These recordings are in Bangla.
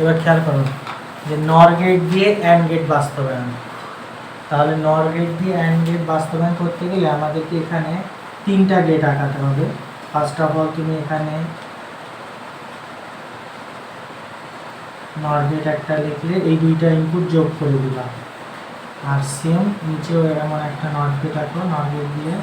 এবার খেয়াল করো যে নর গেট দিয়ে অ্যান্ড গেট বাস্তবায়ন। তাহলে নর গেট দিয়ে অ্যান্ড গেট বাস্তবায়ন করতে গেলে আমাদেরকে এখানে তিনটা গেট আঁকাতে হবে। ফার্স্ট অফ অল তুমি এখানে নর গেট একটা লিখলে এই দুইটা ইনপুট যোগ করে দিলাম আর সেম নিচেও এমন একটা নট গেট আঁকো। নট গেট দিয়ে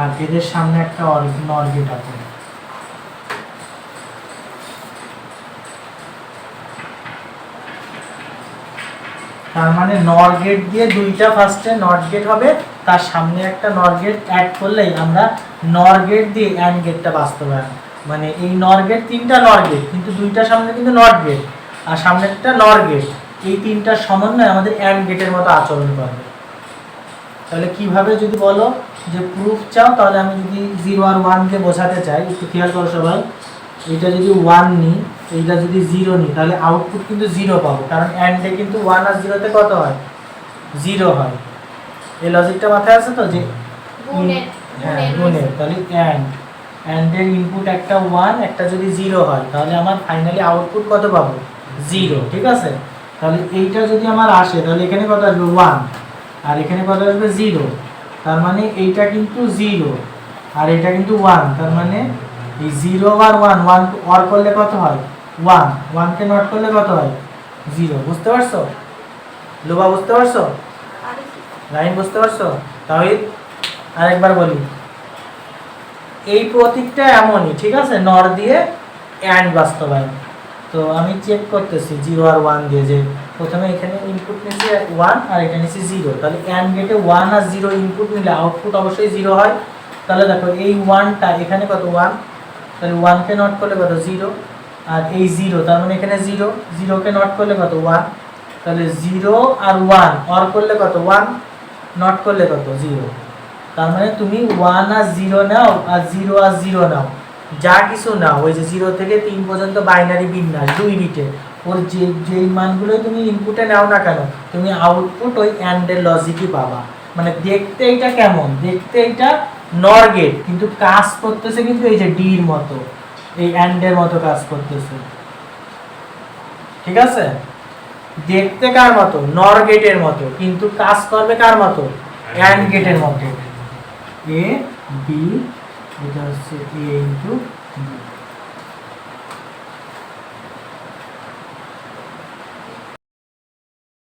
আর এদের সামনে একটা নর গেট আঁকো তার মানে নর গেট দিয়ে দুইটা ফার্স্টে নট গেট হবে, তার সামনে একটা নর গেট অ্যাড করলেই আমরা নর গেট দিয়ে অ্যান্ড গেটটা বাস্তবায়ন। মানে এই নর গেট তিনটা নর গেট কিন্তু দুইটা সামনে কিন্তু নট গেট আর সামনে একটা নর গেট এই তিনটা সমন্বয় আমাদের অ্যান্ড গেটের মতো আচরণ করবে। তাহলে কীভাবে যদি বলো যে প্রুফ চাও তাহলে আমি যদি জিরো আর ওয়ানকে বোঝাতে চাই একটু খেয়াল করো সবাই এটা যদি ওয়ান নিই এইটা যদি জিরো নিই তাহলে আউটপুট কিন্তু জিরো পাবো কারণ অ্যান্ডে কিন্তু ওয়ান আর জিরোতে কত হয়? জিরো হয়। এই লজিকটা মাথায় আছে তো? যে হ্যাঁ গুণের তাহলে অ্যান্ড অ্যান্ডের ইনপুট একটা ওয়ান একটা যদি জিরো হয় তাহলে আমার ফাইনালি আউটপুট কত পাবো? জিরো ঠিক আছে? তাহলে এইটা যদি আমার আসে তাহলে এখানে কত আসবে? ওয়ান আর এখানে কত আসবে? জিরো তার মানে এইটা কিন্তু জিরো আর এটা কিন্তু ওয়ান তার মানে এই জিরো আর ওয়ান ওয়ান অর করলে কত হয়? ওয়ান ওয়ানকে নট করলে কত হয়? জিরো বুঝতে পারছ? লোবা, বুঝতে পারছ? লাইন বুঝতে পারছ? তাহলে আরেকবার বলি। এই প্রতীকটা এমনই, ঠিক আছে? নর দিয়ে অ্যান্ড বাস্তবায়ন। তো আমি চেক করতেছি জিরো আর ওয়ান দিয়ে যে প্রথমে এখানে ইনপুট নিয়েছি ওয়ান আর এখানে নিয়েছি জিরো তাহলে অ্যান্ড গেটে ওয়ান আর জিরো ইনপুট নিলে আউটপুট অবশ্যই জিরো হয়। তাহলে দেখো এই ওয়ানটা এখানে কত ওয়ান তাহলে ওয়ানকে নট করলে কত জিরো আর এই জিরো তার মানে এখানে জিরো জিরোকে নট করলে কত ওয়ান তাহলে জিরো আর ওয়ান অর করলে কত ওয়ান নট করলে কত জিরো তার মানে তুমি ওয়ান আর জিরো নাও, আর জিরো আর জিরো নাও। যা কিছু নাও ওই যে জিরো থেকে তিন পর্যন্ত বাইনারি বিন্যাস দুই বিটে ওর যে যেই মানগুলোই তুমি ইনপুটে নাও না কেন তুমি আউটপুট ওই অ্যান্ডের লজিকই পাবা। মানে দেখতে এটা কেমন? দেখতে এটা নর গেট কিন্তু কাজ করতেছে কিন্তু এই যে ডির মতো এই অ্যান্ডের মতো কাজ করতেছে। ঠিক আছে? দেখতে কার মতো? নর গেটের মতো কিন্তু কাজ করবে কার মতো? অ্যান্ড গেটের মতো। এ বি এটা হচ্ছে এ ইন্টু বি